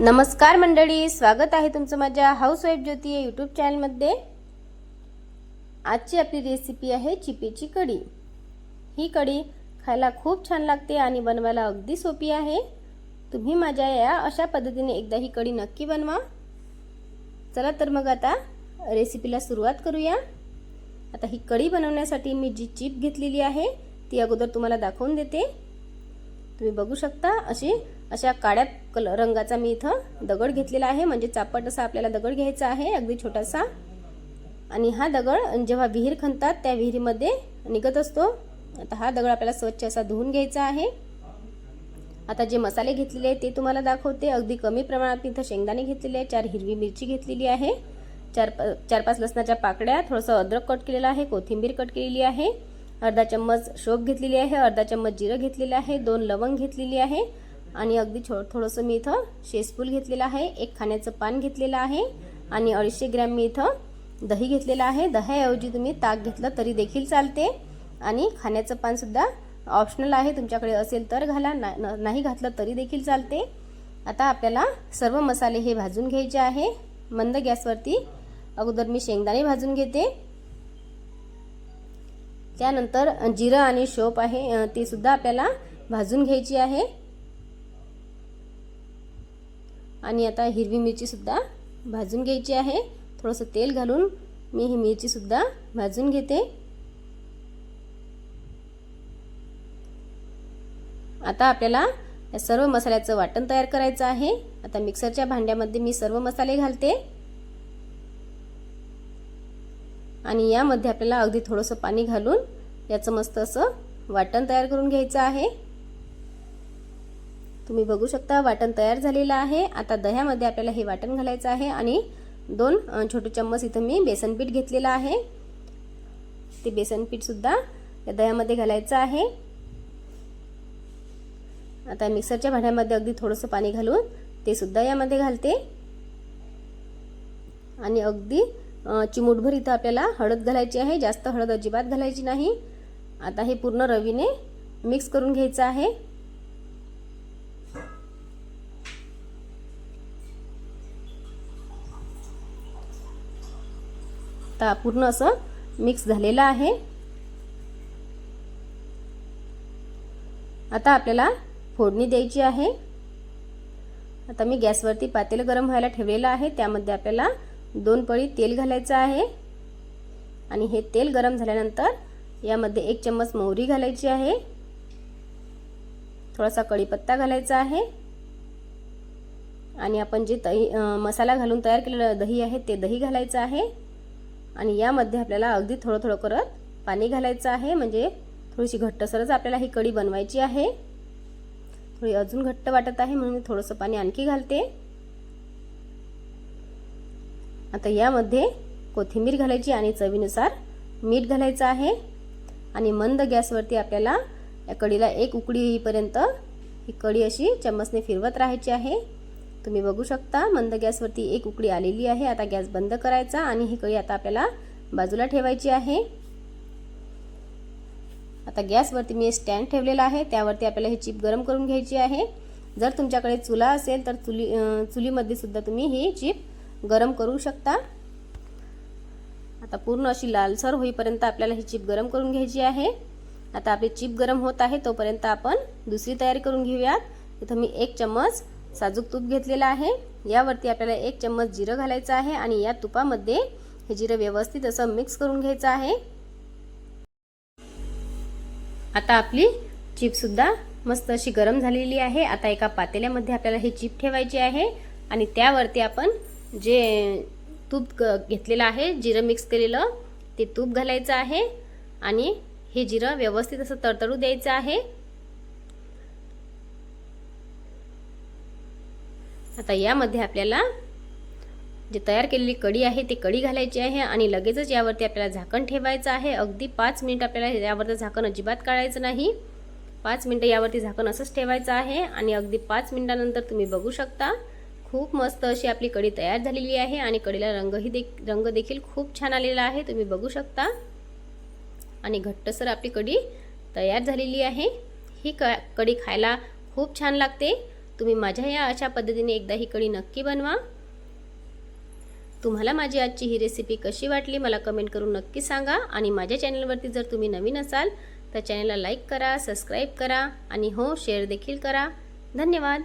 नमस्कार मंडळी स्वागत आहे तुमचं माझ्या हाऊस वाईफ ज्योती या यूट्यूब चॅनलमध्ये आजची आपली रेसिपी आहे चिपेची कढी. ही कढी खायला खूप छान लागते आणि बनवायला अगदी सोपी आहे. तुम्ही माझ्या या अशा पद्धतीने एकदा ही कढी नक्की बनवा. चला तर मग आता रेसिपीला सुरुवात करूया. आता ही कढी बनवण्यासाठी मी जी चिप घेतलेली आहे ती अगोदर तुम्हाला दाखवून देते. तुम्ही बघू शकता अशी अशा काळ्या कलर रंगाचा मी इथं दगड घेतलेला आहे. म्हणजे चापट असा आपल्याला दगड घ्यायचा आहे अगदी छोटासा. आणि हा दगड जेव्हा विहीर खणतात त्या विहिरीमध्ये निघत असतो. आता हा दगड आपल्याला स्वच्छ असा धुवून घ्यायचा आहे. आता जे मसाले घेतलेले ते तुम्हाला दाखवते. अगदी कमी प्रमाणात इथं शेंगदाणे घेतलेले आहे चार हिरवी मिरची घेतलेली आहे. चार चार पाच लसणाच्या पाकड्या थोडंसं अद्रक कट केलेलं आहे कोथिंबीर कट केलेली आहे. अर्धा चम्मच शोप घेतलेली आहे. अर्धा चम्मच जिरं घेतलेलं आहे. दोन लवंग घेतलेली आहे. आणि अगदी छो थोडंसं मी इथं शेसफूल घेतलेलं आहे एक खाण्याचं पान घेतलेलं आहे आणि अडीचशे ग्रॅम मी इथं दही घेतलेलं आहे. दह्याऐवजी तुम्ही ताक घेतलं तरी देखील चालते. आणि खाण्याचं पानसुद्धा ऑप्शनल आहे. तुमच्याकडे असेल तर घाला ना नाही घातलं तरी देखील चालते. आता आपल्याला सर्व मसाले हे भाजून घ्यायचे आहे. मंद गॅसवरती अगोदर मी शेंगदाणे भाजून घेते. त्यानंतर जिरं आणि शोप आहे ते सुद्धा आपल्याला भाजून घ्यायची आहे. आणि आता हिरवी मिरचीसुद्धा भाजून घ्यायची आहे. थोडंसं तेल घालून मी ही मिरचीसुद्धा भाजून घेते. आता आपल्याला या सर्व मसाल्याचं वाटण तयार करायचं आहे. आता मिक्सरच्या भांड्यामध्ये मी सर्व मसाले घालते. आणि यामध्ये आपल्याला अगदी थोडंसं पाणी घालून याचं मस्त असं वाटण तयार करून घ्यायचं आहे. तुम्ही बघू शकता वाटण तयार झालेलं आहे. आता दह्यामध्ये आपल्याला हे वाटण घालायचं आहे आणि दोन छोटे चम्मच इथं मी बेसन पीठ घेतलेलं आहे. ते बेसन पीठसुद्धा या दह्यामध्ये घालायचं आहे. आता मिक्सरच्या भांड्यामध्ये अगदी थोडंसं पाणी घालून ते सुद्धा यामध्ये घालते. आणि अगदी चिमूटभर इथं आपल्याला हळद घालायची आहे. जास्त हळद अजिबात घालायची नाही. आता हे पूर्ण रवीने मिक्स करून घ्यायचं आहे. आता पूर्ण असं मिक्स झालेलं आहे. आता आपल्याला फोडणी द्यायची आहे. आता मी गॅसवरती पातेलं गरम व्हायला ठेवलेलं आहे. त्यामध्ये आपल्याला दोन पळी तेल घालायचं आहे. आणि हे तेल गरम झाल्यानंतर यामध्ये एक चम्मच मोहरी घालायची आहे. थोडासा कढीपत्ता घालायचा आहे. आणि आपण जे दही मसाला घालून तयार केलेलं दही आहे ते दही घालायचं आहे. आणि यामध्ये आपल्याला अगदी थोडं थोडं करत पाणी घालायचं आहे. म्हणजे थोडीशी घट्टसरच आपल्याला ही कढी बनवायची आहे. थोडी अजून घट्ट वाटत आहे म्हणून मी थोडंसं पाणी आणखी घालते. आता यामध्ये कोथिंबीर घालायची आणि चवीनुसार मीठ घालायचं आहे. आणि मंद गॅसवरती आपल्याला या कढीला एक उकडी येईपर्यंत ही कढी अशी चम्मचने फिरवत राहायची आहे. तुम्ही बघू शकता. मंद गॅसवरती एक उकडी आलेली आहे. आता गॅस बंद करायचा आणि ही कळी आता आपल्याला बाजूला ठेवायची आहे. आता गॅसवरती मी स्टँड ठेवलेला आहे. त्यावरती आपल्याला ही चिप गरम करून घ्यायची आहे. जर तुमच्याकडे चुला असेल तर चुली चुलीमध्ये सुद्धा तुम्ही ही चिप गरम करू शकता. आता पूर्ण अशी लालसर होईपर्यंत आपल्याला ही चिप गरम करून घ्यायची आहे. आता आपली चिप गरम होत आहे तोपर्यंत आपण दुसरी तयारी करून घेऊयात. इथं मी एक चम्मच साजूक तूप घेतलेलं आहे. यावरती आपल्याला एक चम्मच जिरं घालायचं आहे आणि या तुपामध्ये हे जिरं व्यवस्थित असं मिक्स करून घ्यायचं आहे. आता आपली चिपसुद्धा मस्त अशी गरम झालेली आहे. आता एका पातेल्यामध्ये आपल्याला ही चिप ठेवायची आहे आणि त्यावरती आपण जे तूप घेतलेलं आहे जिरं मिक्स केलेलं ते तूप घालायचं आहे आणि हे जिरं व्यवस्थित असं तडतडू द्यायचं आहे. आता यामध्ये आपल्याला जे तयार केलेली कढी आहे ती कढी घालायची आहे आणि लगेचच यावरती आपल्याला झाकण ठेवायचं आहे. अगदी पाच मिनिट आपल्याला यावरचं झाकण अजिबात काढायचं नाही. पाच मिनटं यावरती झाकण असंच ठेवायचं आहे आणि अगदी पाच मिनटानंतर तुम्ही बघू शकता खूप मस्त अशी आपली कढी तयार झालेली आहे आणि कढीला रंगही दे रंग देखील खूप छान आलेला आहे. तुम्ही बघू शकता. आणि घट्टसर आपली कढी तयार झालेली आहे. ही क कढी खायला खूप छान लागते. तुम्ही माझ्या या अशा पद्धतीने एकदा ही कढी नक्की बनवा. तुम्हाला माझी आजची ही रेसिपी कशी वाटली मला कमेंट करून नक्की सांगा. आणि माझ्या चॅनलवरती जर तुम्ही नवीन असाल तर चॅनलला लाईक करा सबस्क्राईब करा आणि हो शेअर देखील करा. धन्यवाद.